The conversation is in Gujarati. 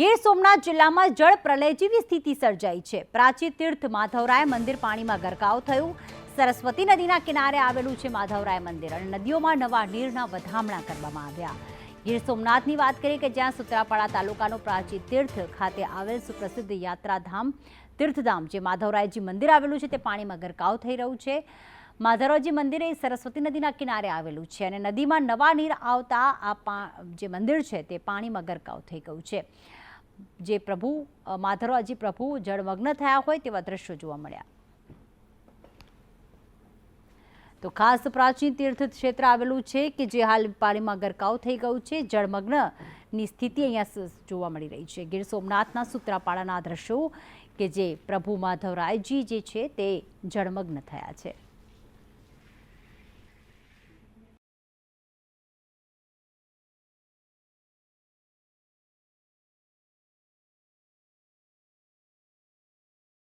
ગીર સોમનાથ જિલ્લામાં જળ પ્રલય જેવી સ્થિતિ સર્જાઈ છે. પ્રાચી તીર્થ માધવરાય મંદિર પાણીમાં ગરકાવ થયું. સરસ્વતી નદીના કિનારે આવેલું છે માધવરાય મંદિર અને નદીઓમાં નવા નીરના વધામણા કરવામાં આવ્યા. ગીર સોમનાથની વાત કરીએ કે જ્યાં સુત્રાપાડા તાલુકાનું પ્રાચી તીર્થ ખાતે આવેલ સુપ્રસિદ્ધ યાત્રાધામ તીર્થધામ જે માધવરાયજી મંદિર આવેલું છે તે પાણીમાં ગરકાવ થઈ રહ્યું છે. માધવરાવજી મંદિર એ સરસ્વતી નદીના કિનારે આવેલું છે અને નદીમાં નવા નીર આવતા આ જે મંદિર છે તે પાણીમાં ગરકાવ થઈ ગયું છે. જે પ્રભુ માધવરાજી પ્રભુ જળમગ્ન થયા હોય તેવા દ્રશ્યો જોવા મળ્યા. તો ખાસ પ્રાચીન તીર્થ ક્ષેત્ર આવેલું છે કે જે હાલ પાણીમાં ગરકાવ થઈ ગયું છે. જળમગ્નની સ્થિતિ અહીંયા જોવા મળી રહી છે. ગીર સોમનાથના સૂત્રાપાડાના દ્રશ્યો કે જે પ્રભુ માધવરાયજી જે છે તે જળમગ્ન થયા છે.